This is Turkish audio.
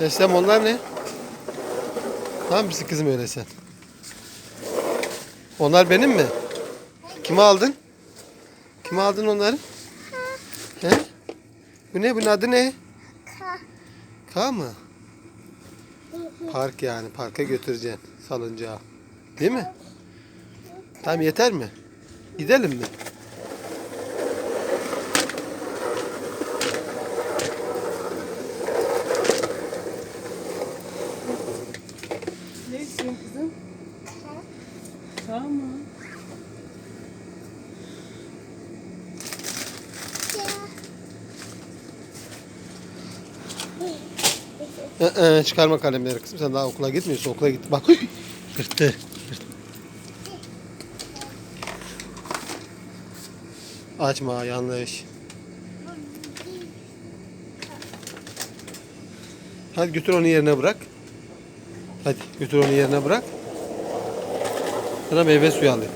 Eslem onlar ne? Tamam mısın kızım öyle sen? Onlar benim mi? Kime aldın? Kime aldın onları? He? Bu ne? Bunun adı ne? Ka. K mı? Park yani. Parka götüreceksin salıncağı. Değil mi? Tamam yeter mi? Gidelim mi? Ne istiyorsun kızım? Tamam mı? Ee, çıkarma kalemleri kızım. Sen daha okula gitmiyorsun. Okula git. Bak. Kırttı. Açma yanlış. Hadi götür onu yerine bırak. Hadi götür onu yerine bırak. Sana meyve suyu alayım.